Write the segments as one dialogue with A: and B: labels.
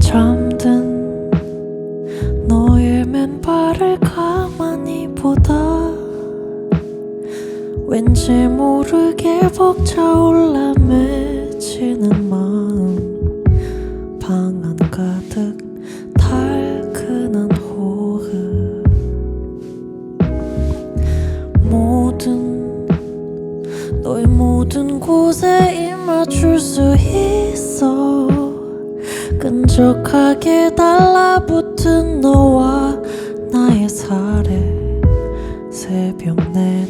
A: 잠든 너의 맨발을 가만히 보다 왠지 모르게 벅차올라 맺히는 마음. 방 안 가득 달큰한 호흡. 모든 너의 모든 곳에 입맞출 수 있어. 끈적하게 달라붙은 너와 나의 살에 새벽 내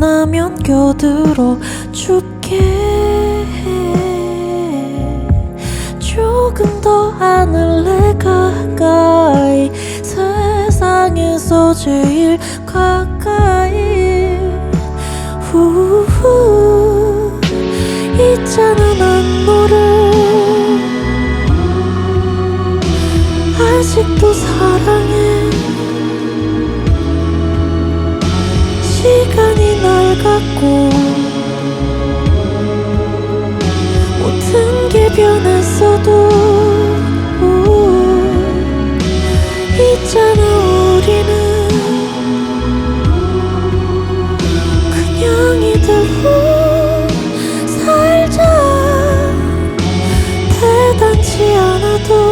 A: 만 나면 껴들어 춥게 해. 조금 더 하늘에 가 변했어도 있잖아 우리는. 그냥 이대로 살자. 대단치 않아도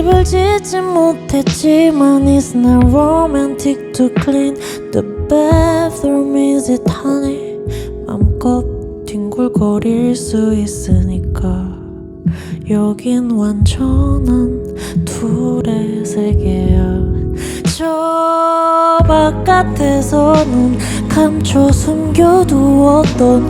A: 집을 짓지 못했지만 It's not romantic to clean The bathroom is it honey? 맘껏 뒹굴거릴 수 있으니까. 여긴 완전한 둘의 세계야. 저 바깥에서 눈 감춰 숨겨두었던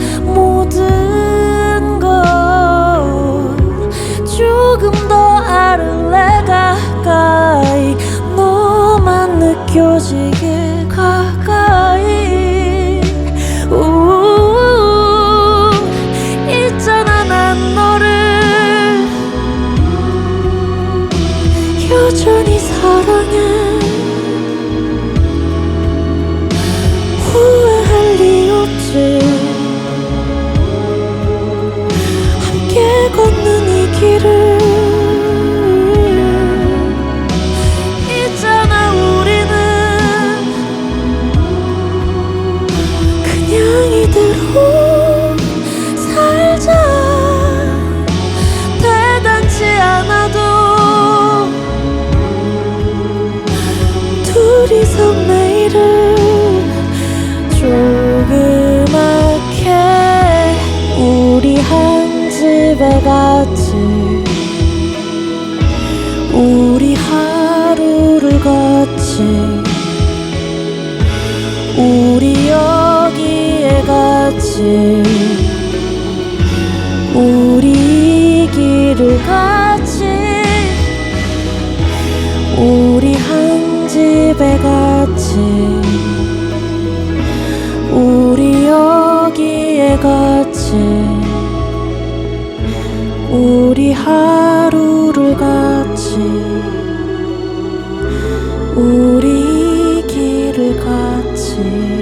A: 매일을 조그맣게 우리 한 집에 같이 우리 하루를 같이 우리 여기에 같이 집에 같이 우리 여기에 같이 우리 하루를 같이 우리 이 길을 같이